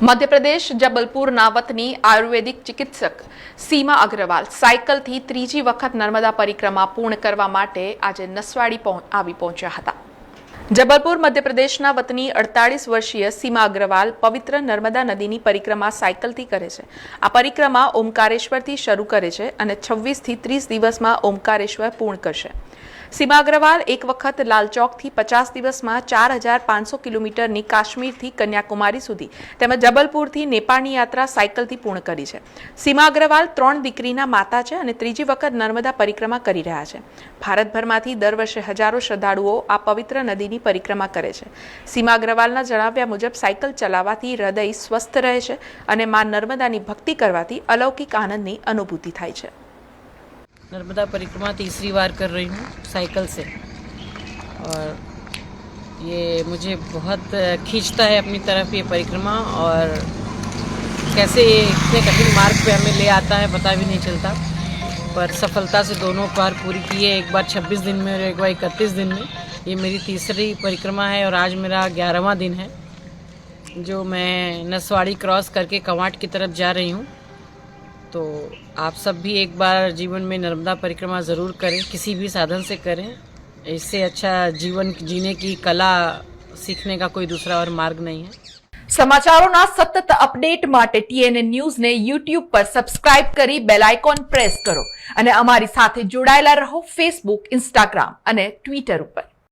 મધ્યપ્રદેશ જબલપુરના વતની આયુર્વેદિક ચિકિત્સક સીમા અગ્રવાલ સાયકલથી ત્રીજી વખત નર્મદા પરિક્રમા પૂર્ણ કરવા માટે આજે નસવાડી આવી પહોંચ્યા હતા. જબલપુર મધ્યપ્રદેશના વતની અડતાળીસ વર્ષીય સીમા અગ્રવાલ પવિત્ર નર્મદા નદીની પરિક્રમા સાયકલથી કરે છે. આ પરિક્રમા ઓમકારેશ્વરથી શરૂ કરે છે અને છવ્વીસથી ત્રીસ દિવસમાં ઓમકારેશ્વર પૂર્ણ કરશે. સીમા અગ્રવાલ એક વખત લાલચોકથી પચાસ દિવસમાં ચાર હજાર પાંચસો કિલોમીટરની કાશ્મીરથી કન્યાકુમારી સુધી તેમજ જબલપુરથી નેપાળની યાત્રા સાયકલથી પૂર્ણ કરી છે. સીમા અગ્રવાલ ત્રણ દીકરીના માતા છે અને ત્રીજી વખત નર્મદા પરિક્રમા કરી રહ્યા છે. ભારતભરમાંથી દર વર્ષે હજારો શ્રદ્ધાળુઓ આ પવિત્ર નદીની પરિક્રમા કરે છે સીમા અગ્રવાલના જણાવ્યા મુજબ સાયકલ ચલાવવાથી હૃદય સ્વસ્થ રહે છે અને મા નર્મદાની ભક્તિ કરવાથી અલૌકિક આનંદની અનુભૂતિ થાય છે नर्मदा परिक्रमा तीसरी बार कर रही हूँ साइकिल से और ये मुझे बहुत खींचता है अपनी तरफ ये परिक्रमा और कैसे ये इतने कठिन मार्ग पे हमें ले आता है पता भी नहीं चलता पर सफलता से दोनों बार पूरी की है एक बार 26 दिन में और एक बार इकतीस दिन में ये मेरी तीसरी परिक्रमा है और आज मेरा ग्यारहवा दिन है जो मैं नसवाड़ी क्रॉस करके कवाट की तरफ जा रही हूँ तो आप सब भी एक बार जीवन में नर्मदा परिक्रमा ज़रूर करें किसी भी साधन से करें इससे अच्छा जीवन जीने की कला सीखने का कोई दूसरा और मार्ग नहीं है સમાચારોના સતત અપડેટ માટે ટીએનએ ન્યૂઝને યુટ્યુબ પર સબસ્ક્રાઇબ કરી બેલ આઇકોન પ્રેસ કરો અને અમારી સાથે જોડાયેલા રહો ફેસબુક ઇન્સ્ટાગ્રામ અને ટ્વિટર ઉપર